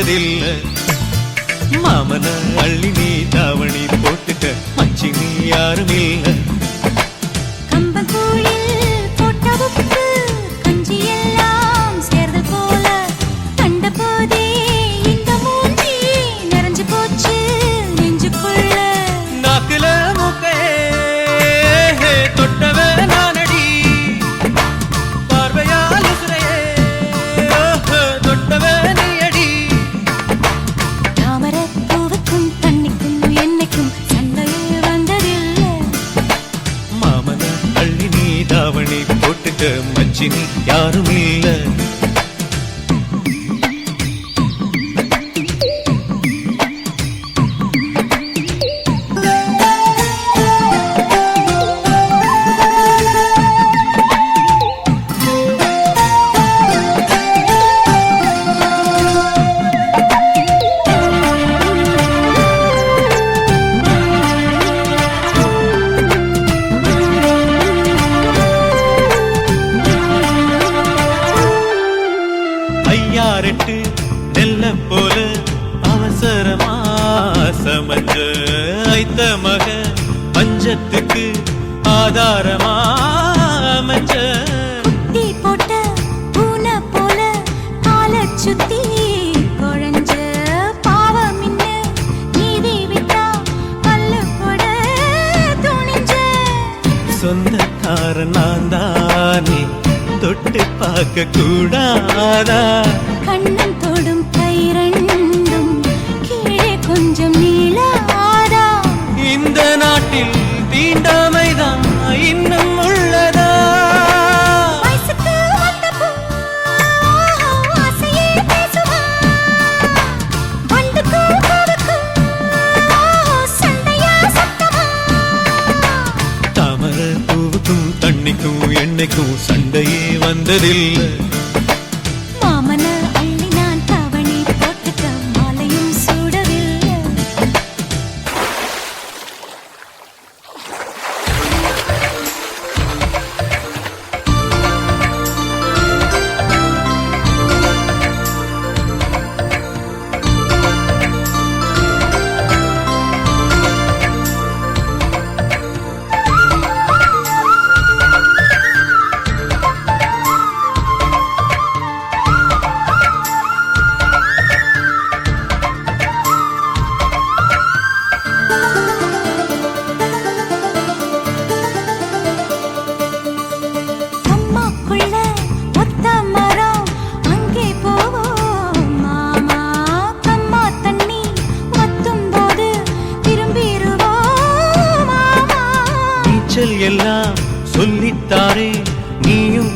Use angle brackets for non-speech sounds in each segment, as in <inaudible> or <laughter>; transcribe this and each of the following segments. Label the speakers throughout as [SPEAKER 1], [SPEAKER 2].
[SPEAKER 1] வந்ததில்லை மாமன அள்ளி நீ தாவணி போட்டுக்க மச்சி நீ யாரும் இல்லை. மச்சி யாருமே பஞ்சத்துக்கு ஆதாரமா அமைஞ்ச
[SPEAKER 2] குட்டி போட்ட பூனை போல காலைச் சுத்தி குழஞ்ச பாவம் இன்ன நீதி விட்டா பல்லு போட துணிஞ்ச.
[SPEAKER 1] சொந்தக்கார நான் தானே தொட்டு பார்க்க கூடாதா
[SPEAKER 2] கண்ணன் தொடும் என்னைக்கும் சண்டையே
[SPEAKER 1] வந்ததில்லை.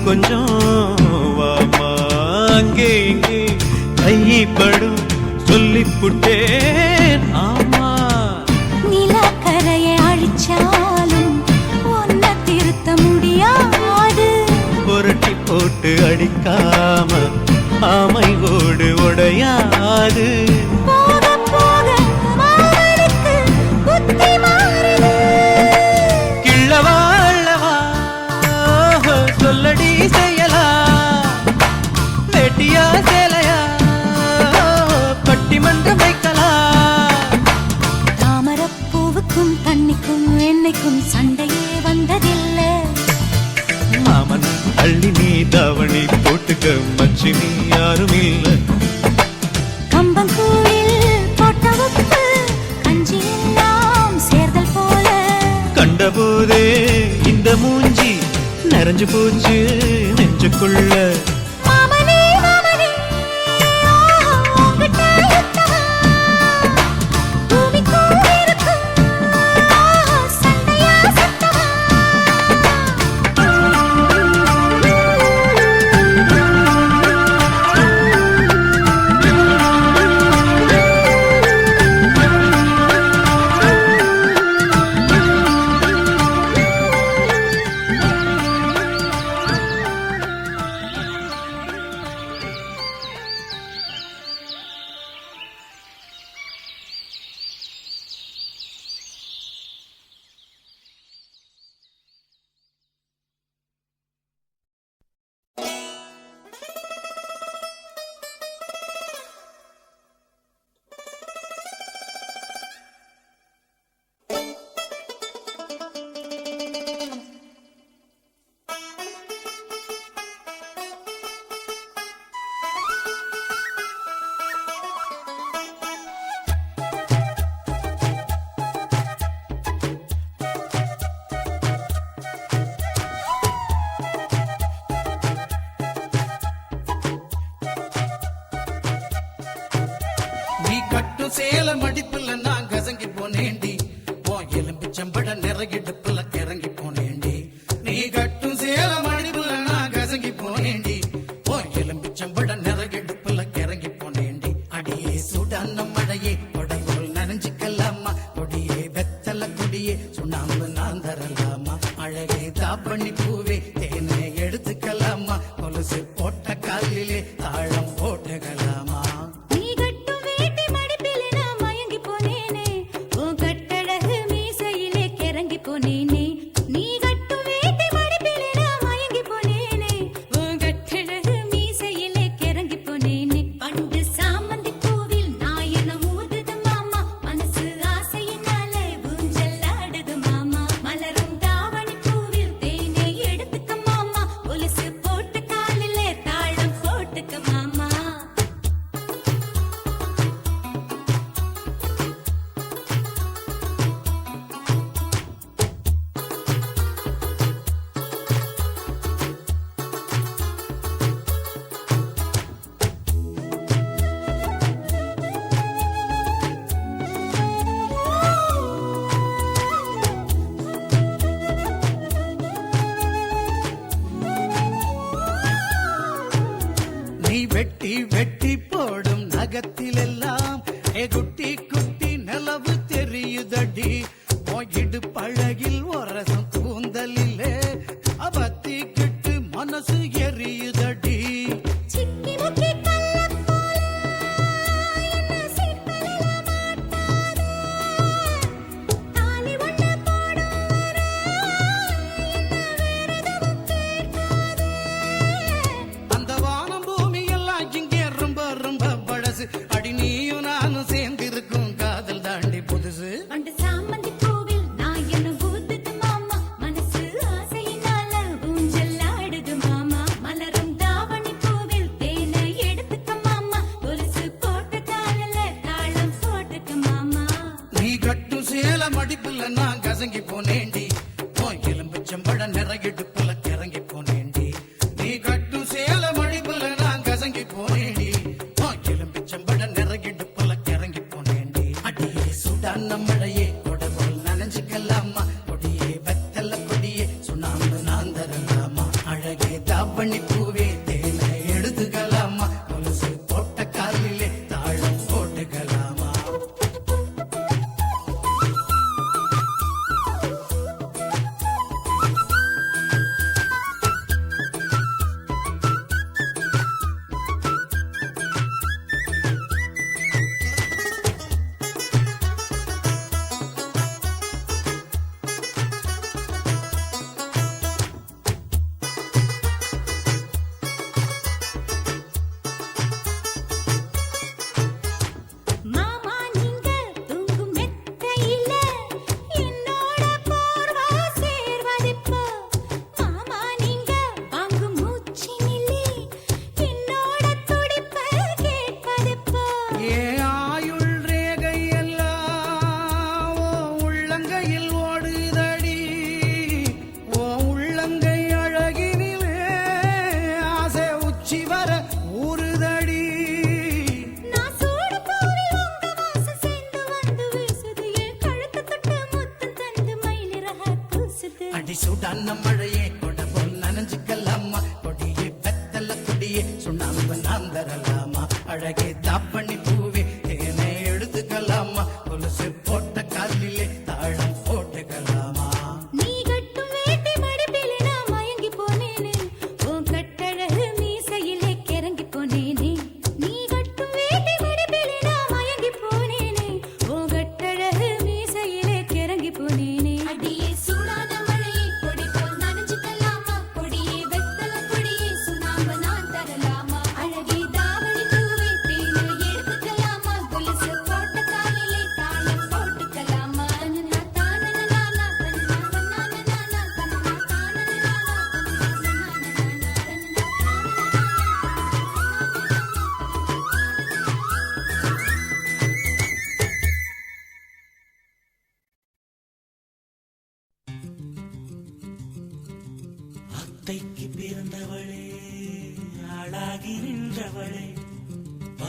[SPEAKER 1] கொஞ்சம் வாமா அங்கே இங்கே. கைப்படும் சொல்லிப்புட்டேன். ஆமா.
[SPEAKER 2] நிலக்கரையை அழிச்சாலும் ஒன்ன திருத்த முடியாது.
[SPEAKER 1] புரட்டி போட்டு அடிக்காம ஆமை ஓடு உடையாது போட்டுக்க மச்சி நீ யாரும் இல்ல. கண்டபோதே இந்த மூஞ்சி நிறைஞ்சு போச்சு நெஞ்சுக்குள்ள.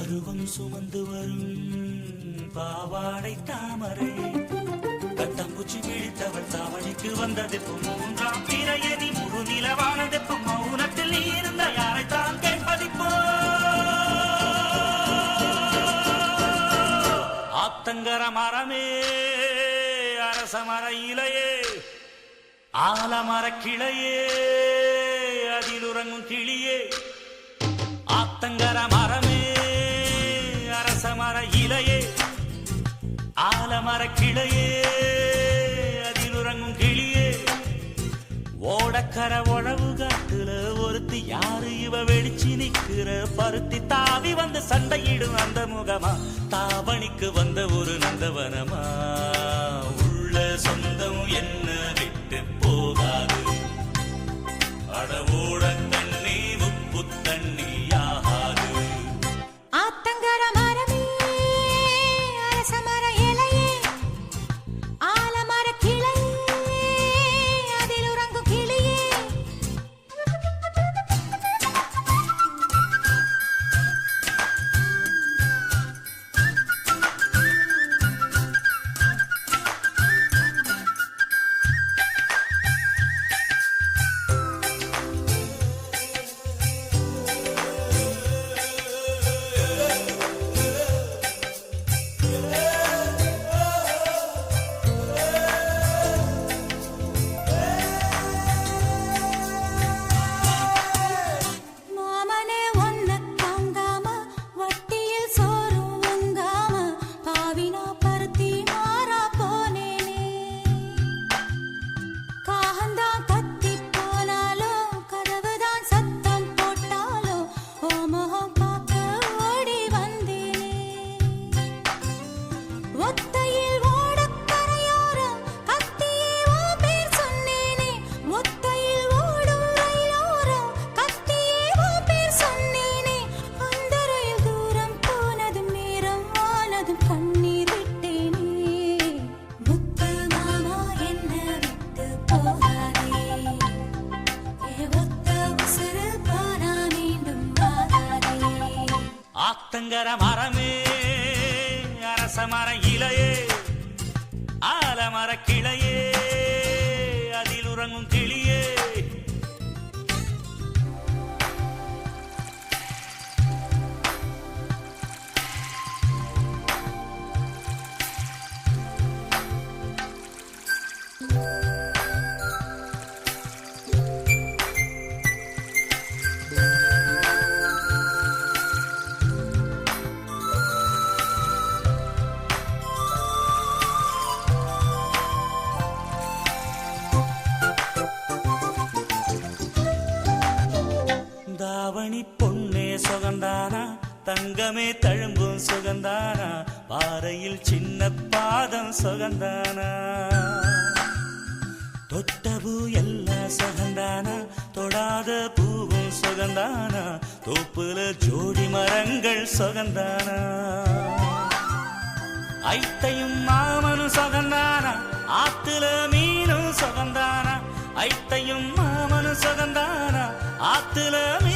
[SPEAKER 3] பருவம் சுமந்து வரும் பாவாடை தாமரை. கட்டம்பூச்சி பிடித்தவள் தாவணிக்கு வந்ததெப்பு மூன்றாம் பிறையதி முழு நிலவானதெப்பு மௌனத்தில் நீ இருந்த யாரைத்தான் கேட்பதிப்போ? ஆத்தங்கர மரமே அரச மர இலையே ஆலமர கிளையே அதில் உறங்கும் கிளியே. ஆத்தங்கர மரமே ஆலமர இலையே ஆலமர கிளையே அதில் உறங்கும் கிளியே. ஓடக்கர உழவு காட்டுல ஒருத்தி யாரு? இவ வெளிச்சு நிக்கிற பருத்தி தாவி வந்து சண்டையிடும் அந்த முகமா? தாவணிக்கு வந்த ஒரு நந்தவனமா? உள்ள சொந்தம் என்ன விட்டு போகாது
[SPEAKER 4] தங்கமே
[SPEAKER 3] தழும்பும் சுகந்தானா? பாறையில் சின்ன பாதம் சுகந்தானா? தொட்டபூ எல்லாம் சுகந்தானா? தொடாத பூவும் சுகந்தானா? தோப்புல ஜோடி மரங்கள் சுகந்தானா? ஐத்தையும் மாமனும் சுகந்தானா? ஆத்துல மீனும் சுகந்தானா? ஐத்தையும் மாமனும் சுகந்தானா? ஆத்துல மீன்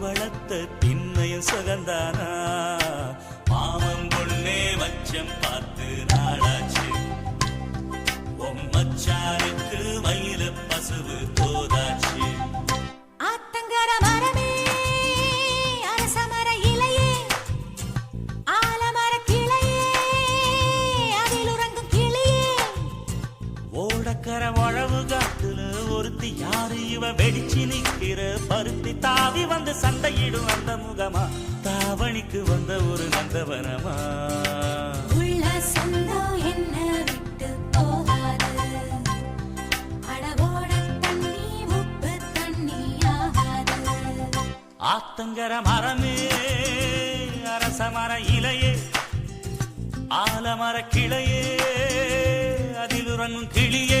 [SPEAKER 3] வளர்த்த திண்ணையும் சுகந்தானா? மாமம் கொள்ளே மச்சம் பார்த்து நாளாச்சு. உன் மச்சானுக்கு மயில பசுவு வெடிச்சு நிக்கிற பருத்தி தாவி வந்து சண்டையிடும் அந்த முகமா? தாவணிக்கு வந்த ஒரு நந்தவனமா?
[SPEAKER 4] உள்ள சொந்தம் என்ன விட்டு போகாது.
[SPEAKER 3] ஆத்தங்கர மரமே அரச மர இலையே ஆலமர கிளையே அதில் உறங்கும் கிளியே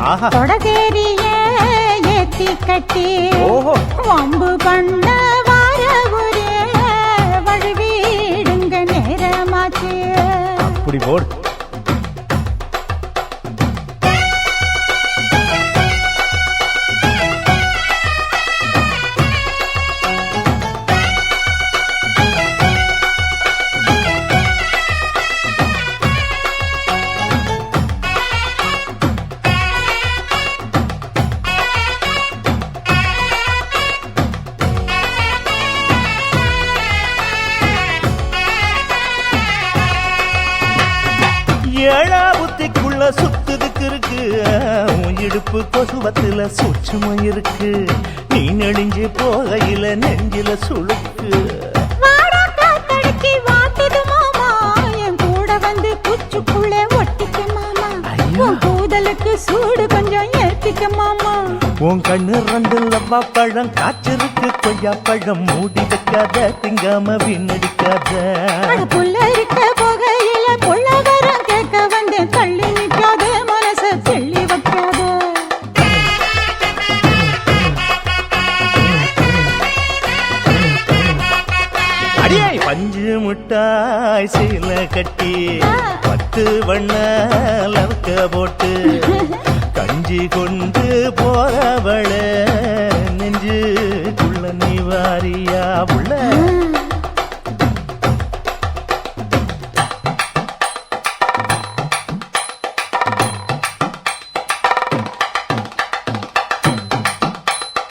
[SPEAKER 4] தொடகேரிய ஏத்தி கட்டி. வம்பு பண்ண வார ஒரே வழுவிடுங்க நேரமாச்சு.
[SPEAKER 5] அப்படி போடு.
[SPEAKER 4] வந்து குச்சுக்குள்ளே ஒட்டிக்க மாமா.
[SPEAKER 5] ஐயோ.
[SPEAKER 4] உன் கூதலுக்கு சூடு கொஞ்சம் ஏத்திக்க மாமா.
[SPEAKER 5] உன் கண்ணு ரெண்டு லவ்வா பழம் காய்ச்சிருக்கு. கொய்யா பழம் மூடி வைக்காத திங்காம வீணடிக்காத.
[SPEAKER 4] புள்ள இருக்க போகையில பொள்ளகரம் கேட்க வந்து
[SPEAKER 5] முட்டாய் சீல கட்டி பத்து வண்ண லவுக்க போட்டு <laughs> கஞ்சி கொண்டு போறவள நெஞ்சுக்குள்ள நீ வாரியா உள்ள?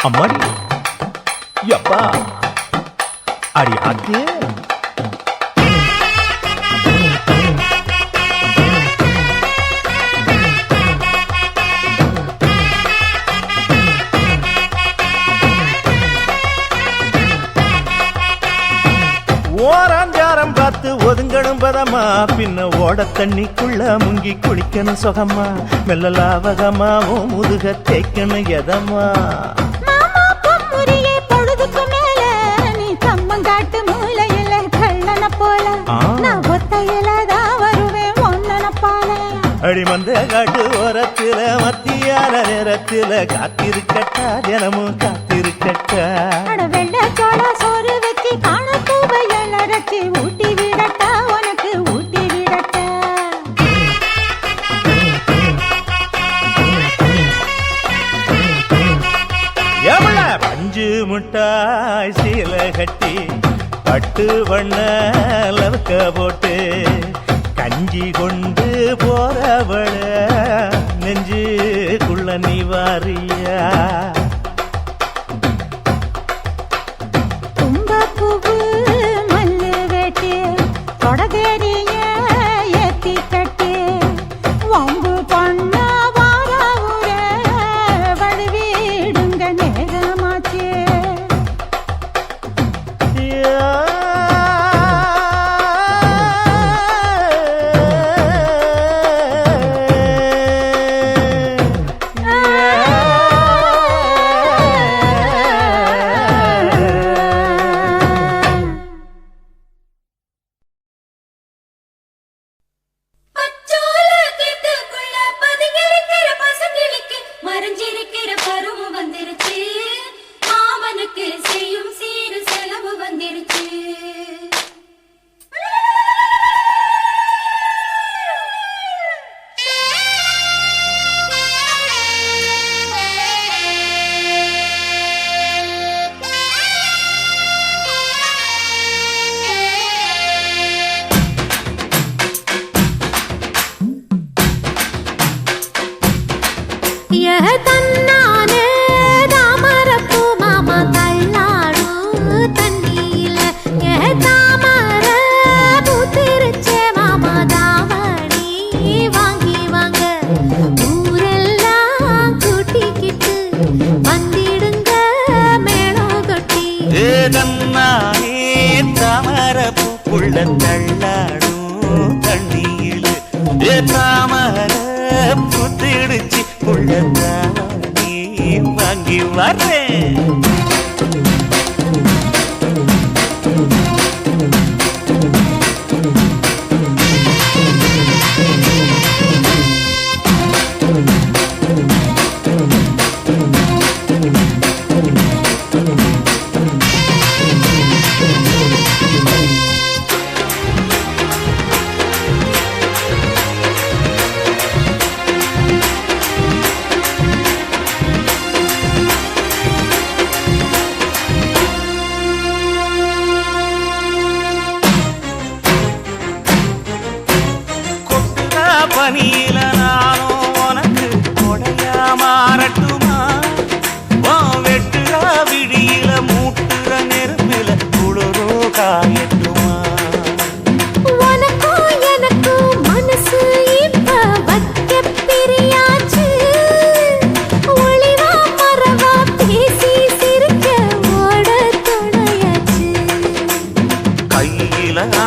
[SPEAKER 5] அம்மாடி. யப்பா அடி ஆத்தே. பதமா பின்ன ஓட தண்ணிக்குள்ள முங்கி குளிக்கணும் சுகமா மெல்ல லாவகமாவும் முதுக தேய்க்கணும் எதமா
[SPEAKER 4] மாமா பொம்முறியே பொழுதுக்கு மேல. நீ கம்மங்காட்டு மூலையில கள்ளன போல.
[SPEAKER 5] ஆ.
[SPEAKER 4] நான் ஒத்தையில தான் வருவேன் ஒன்னன போல.
[SPEAKER 5] அடி மந்த காட்டு ஓரத்துல மத்தியான நேரத்துல காத்திருக்கட்டா? தினமும் காத்திருக்கட்டா?
[SPEAKER 4] வெள்ளை சோள சோறு வச்சு காண பூவையல் அரைச்சி ஊட்டி
[SPEAKER 5] போட்டாய் சீல கட்டி பட்டு வண்ண லவுக்க போட்டு கஞ்சி கொண்டு போறவள நெஞ்சுக்குள்ள நீ வாரியா?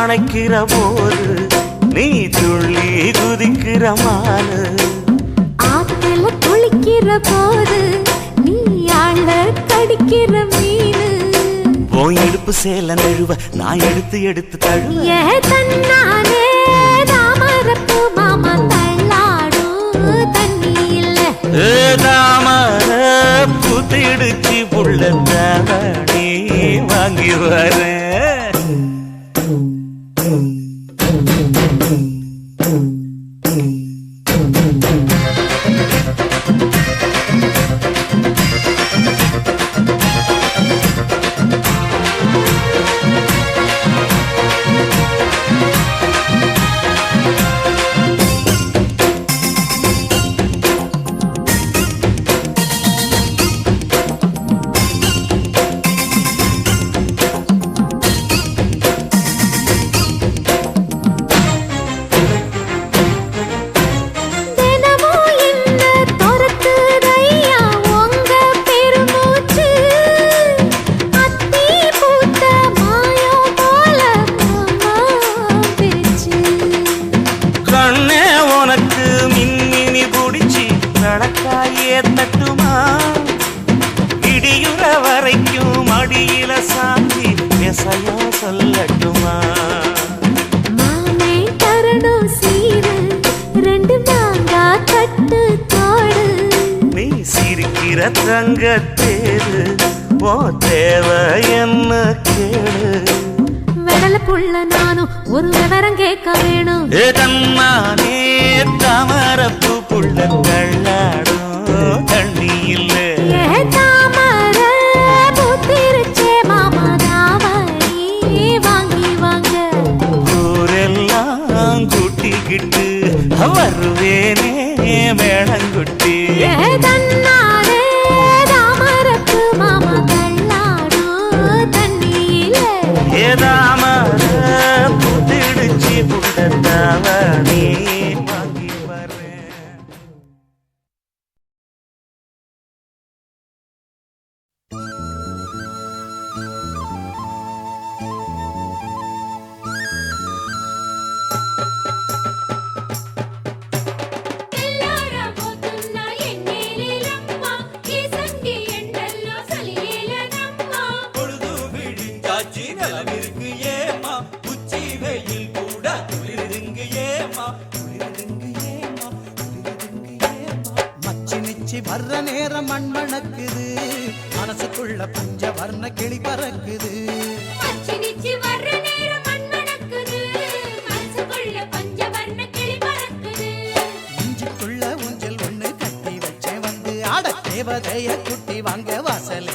[SPEAKER 3] அணைக்கிற போது நீ துள்ளி குதிக்கிற மானு
[SPEAKER 4] ஆத்துல குளிக்கிற போது நீ ஆள கடிக்கிற மீனு.
[SPEAKER 3] உன் இடுப்பு சேல நழுவ நான் எடுத்து எடுத்து தழுவ.
[SPEAKER 4] தன்னானே தாமரப்பு மாமா தள்ளாடும். தண்ணி இல்ல
[SPEAKER 3] தாமர புத்திடுச்சு புள்ள தாவணி வாங்கி வரேன். ஏ தன்னானே தாமரப்பு
[SPEAKER 6] புள்ளங்கள். விழிஞ்சாச்சு நிலவிற்கு ஏமா உச்சி வெயில் கூட குளிருங்க ஏமா குளிருங்க ஏமா குளிருங்க ஏமா
[SPEAKER 7] மச்சி நிச்சி வர்ற நேரம் மண் மணக்குது மனசுக்குள்ள பஞ்ச வர்ண கிளி பறக்குது.
[SPEAKER 4] பச்சினிச்சி வர்ற நேரம் மண் மணக்குது மனசுக்குள்ள பஞ்சவர்ண கிளி பறக்குது.
[SPEAKER 7] இஞ்சிக்குள்ள ஊஞ்சல் ஒண்ணு கட்டி வச்சேன் வந்து. ஆட தேவதைய குட்டி வாங்க வாசல்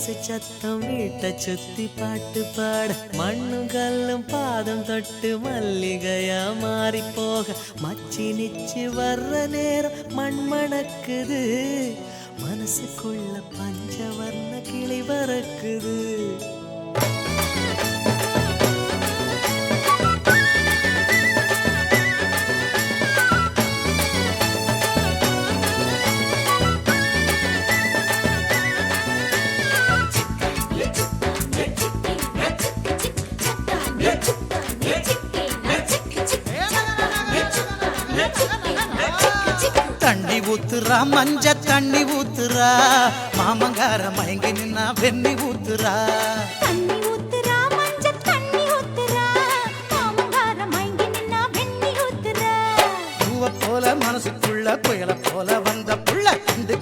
[SPEAKER 8] கொலுசு சத்தம் வீட்டை சுத்தி பாட்டு பாட. மண்ணும் கல்லும் பாதம் தொட்டு மல்லிகையா மாறி போக. மச்சி நிச்சு வர்ற நேரம் மண் மணக்குது. மனசுக்குள்ள பஞ்சவர்ண கிளி பறக்குது.
[SPEAKER 7] ஊத்துறா மஞ்ச தண்ணி ஊத்துறா மாமங்கார மயங்கி நின்னா வெண்ணி ஊத்துறா. போல மனசுக்குள்ள புயல போல வந்த புள்ள இந்த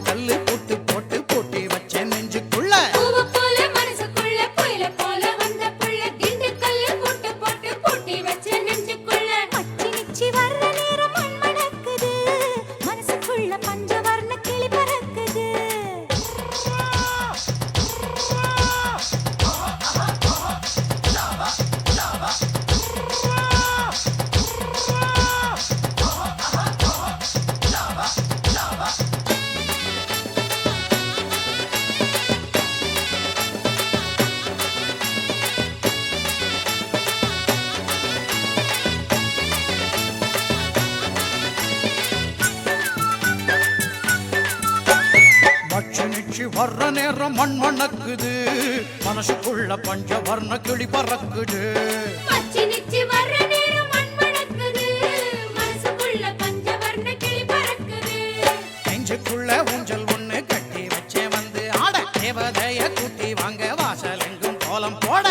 [SPEAKER 4] மனசுக்குள்ள
[SPEAKER 7] பஞ்ச வர்ண கிளி பறக்குது. நெஞ்சுக்குள்ள ஊஞ்சல் ஒண்ணு கட்டி வச்சே வந்து ஆட தேவதைய கூட்டி வாங்க வாசல் எங்கும் கோலம் போட.